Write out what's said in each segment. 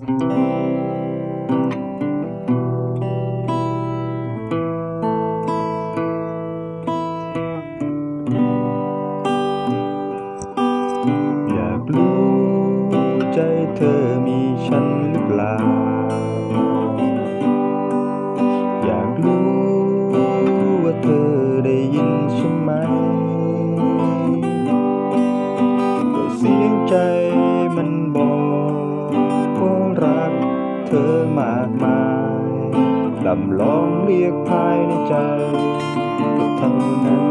อยากรู้ใจเธอมีฉันหรือเปล่า เธอมากมายลำลองเรียกภายในใจก็เท่านั้น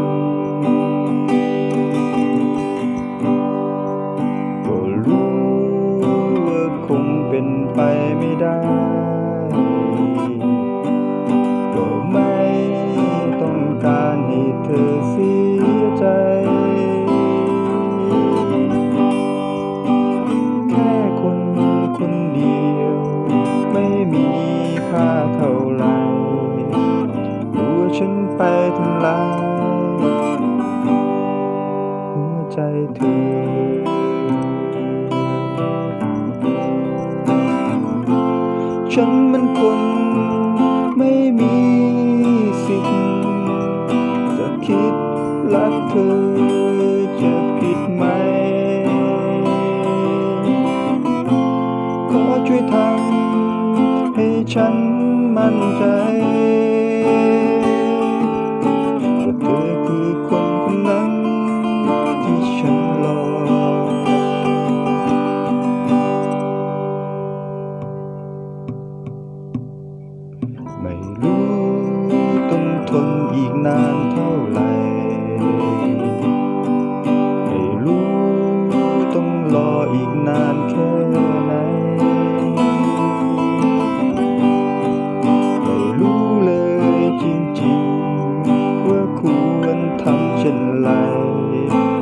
ก็รู้ว่าคงเป็นไปไม่ได้ ไปทำลายหัวใจเธอฉันมันคนไม่มีสิทธิ์จะคิดรักเธอจะผิดไหม ขอช่วยทำให้ฉันมั่นใจ ไม่รู้ต้องทนอีกนานเท่าไหร่ไม่รู้ต้องรออีกนานแค่ไหนไม่รู้เลยจริงๆ ว่าควรทำเช่นไร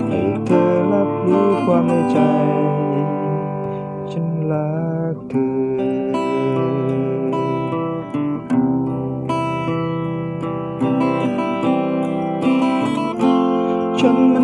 ให้เธอรับรู้ความในใจ ฉันรักเธอ ฉันมั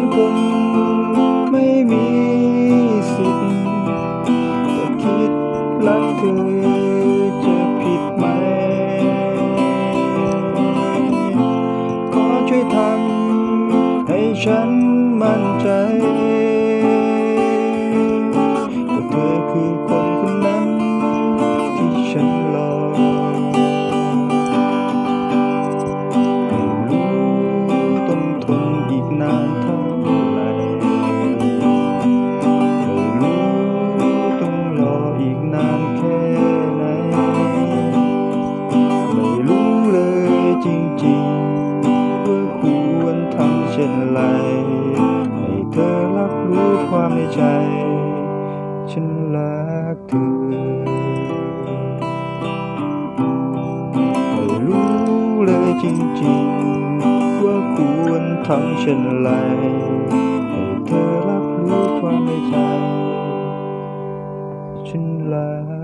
จริงๆว่าควรทำเช่นไร ให้เธอรับรู้ความในใจ ฉันรักเธอไม่รู้เลยจริงๆ ว่าควรทำเช่นไร ให้เธอรับรู้ความในใจ ฉันรัก